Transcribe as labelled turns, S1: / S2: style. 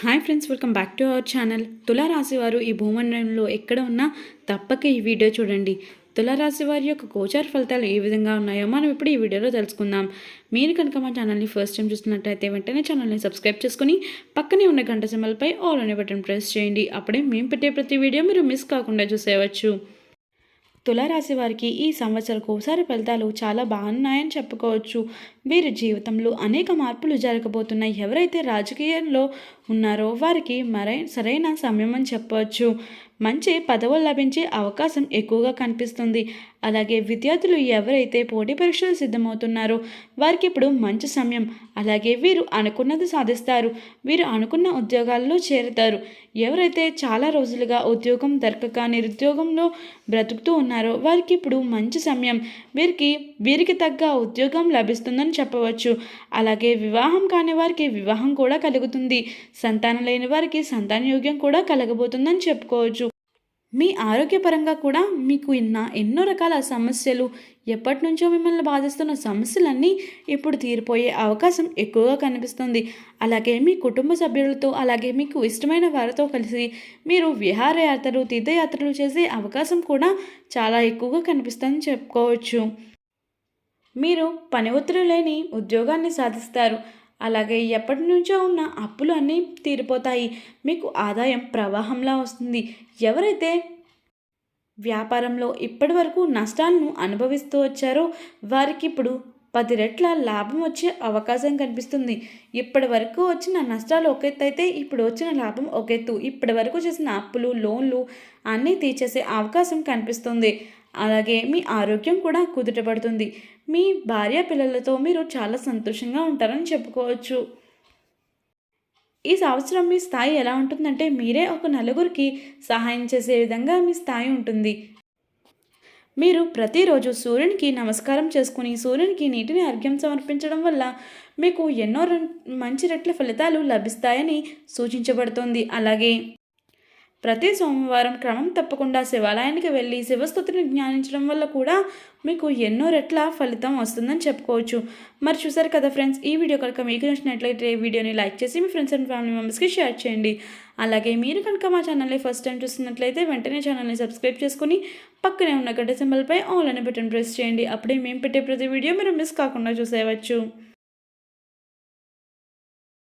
S1: Hi friends welcome back to our channel తులారాశి వారు ఈ భూమండలంలో ఎక్కడ ఉన్నా తప్పక ఈ వీడియో చూడండి. తులారాశి వారి యొక్క గోచార ఫలితాలు ఏ విధంగా ఉన్నాయో మనం ఇప్పుడు ఈ వీడియోలో తెలుసుకుందాం. మీరు కనుక మా ఛానల్ని ఫస్ట్ టైం చూస్తున్నట్టయితే వెంటనే ఛానల్ని సబ్స్క్రైబ్ చేసుకుని పక్కనే ఉన్న గంట సింబల్పై ఆల్ అనే బటన్ ప్రెస్ చేయండి. అప్పుడే మేము పెట్టే ప్రతి వీడియో మీరు మిస్ కాకుండా చూసేయవచ్చు. తులారాశి వారికి ఈ సంవత్సరం కోసారి ఫలితాలు చాలా బాగున్నాయని చెప్పుకోవచ్చు. వీరి జీవితంలో అనేక మార్పులు జరగబోతున్నాయి. ఎవరైతే రాజకీయంలో ఉన్నారో వారికి మరై సరైన సమయం అని చెప్పవచ్చు. మంచి పదవులు లభించే అవకాశం ఎక్కువగా కనిపిస్తుంది. అలాగే విద్యార్థులు ఎవరైతే పోటీ పరీక్షలు సిద్ధమవుతున్నారో వారికి ఇప్పుడు మంచి సమయం. అలాగే వీరు అనుకున్నది సాధిస్తారు. వీరు అనుకున్న ఉద్యోగాల్లో చేరుతారు. ఎవరైతే చాలా రోజులుగా ఉద్యోగం దొరకక నిరుద్యోగంలో బ్రతుకుతూ ఉన్నారో వారికి ఇప్పుడు మంచి సమయం. వీరికి వీరికి తగ్గ ఉద్యోగం లభిస్తుందని చెప్పవచ్చు. అలాగే వివాహం కాని వారికి వివాహం కూడా కలుగుతుంది. సంతానం లేని వారికి సంతాన యోగ్యం కూడా కలగబోతుందని చెప్పుకోవచ్చు. మీ ఆరోగ్యపరంగా కూడా మీకు ఇన్న ఎన్నో రకాల సమస్యలు ఎప్పటి నుంచో మిమ్మల్ని బాధిస్తున్న సమస్యలన్నీ ఇప్పుడు తీరిపోయే అవకాశం ఎక్కువగా కనిపిస్తుంది. అలాగే మీ కుటుంబ సభ్యులతో అలాగే మీకు ఇష్టమైన వారితో కలిసి మీరు విహారయాత్రలు తీర్థయాత్రలు చేసే అవకాశం కూడా చాలా ఎక్కువగా కనిపిస్తుందని చెప్పుకోవచ్చు. మీరు పని ఒత్తిడి లేని ఉద్యోగాన్ని సాధిస్తారు. అలాగే ఎప్పటి నుంచో ఉన్న అప్పులు అన్నీ తీరిపోతాయి. మీకు ఆదాయం ప్రవాహంలా వస్తుంది. ఎవరైతే వ్యాపారంలో ఇప్పటి వరకు నష్టాలను అనుభవిస్తూ వచ్చారో వారికి ఇప్పుడు పది రెట్ల లాభం వచ్చే అవకాశం కనిపిస్తుంది. ఇప్పటి వరకు వచ్చిన నష్టాలు ఒక ఎత్తు అయితే ఇప్పుడు వచ్చిన లాభం ఒక ఎత్తు. ఇప్పటి వరకు చేసిన అప్పులు లోన్లు అన్నీ తీర్చేసే అవకాశం కనిపిస్తుంది. అలాగే మీ ఆరోగ్యం కూడా కుదుటపడుతుంది. మీ భార్య పిల్లలతో మీరు చాలా సంతోషంగా ఉంటారని చెప్పుకోవచ్చు. ఈ సంవత్సరం మీ స్థాయి ఎలా ఉంటుందంటే మీరే ఒక నలుగురికి సహాయం చేసే విధంగా మీ స్థాయి ఉంటుంది. మీరు ప్రతిరోజు సూర్యునికి నమస్కారం చేసుకుని సూర్యునికి నీటిని అర్ఘ్యం సమర్పించడం వల్ల మీకు ఎన్నో మంచి రెట్ల ఫలితాలు లభిస్తాయని సూచించబడుతుంది. అలాగే ప్రతి సోమవారం క్రమం తప్పకుండా శివాలయానికి వెళ్ళి శివస్థుతిని జ్ఞానించడం వల్ల కూడా మీకు ఎన్నో రెట్ల ఫలితం వస్తుందని చెప్పుకోవచ్చు. మరి చూసారు కదా ఫ్రెండ్స్ ఈ వీడియో కనుక మీకు నచ్చినట్లయితే వీడియోని లైక్ చేసి మీ ఫ్రెండ్స్ అండ్ ఫ్యామిలీ మెంబర్స్కి షేర్ చేయండి. అలాగే మీరు కనుక మా ఛానల్ని ఫస్ట్ టైం చూస్తున్నట్లయితే వెంటనే ఛానల్ని సబ్స్క్రైబ్ చేసుకుని పక్కనే ఉన్న గడ్డ సింబల్పై ఆల్ అనే బటన్ ప్రెస్ చేయండి. అప్పుడే మేము పెట్టే ప్రతి వీడియో మీరు మిస్ కాకుండా చూసేయవచ్చు.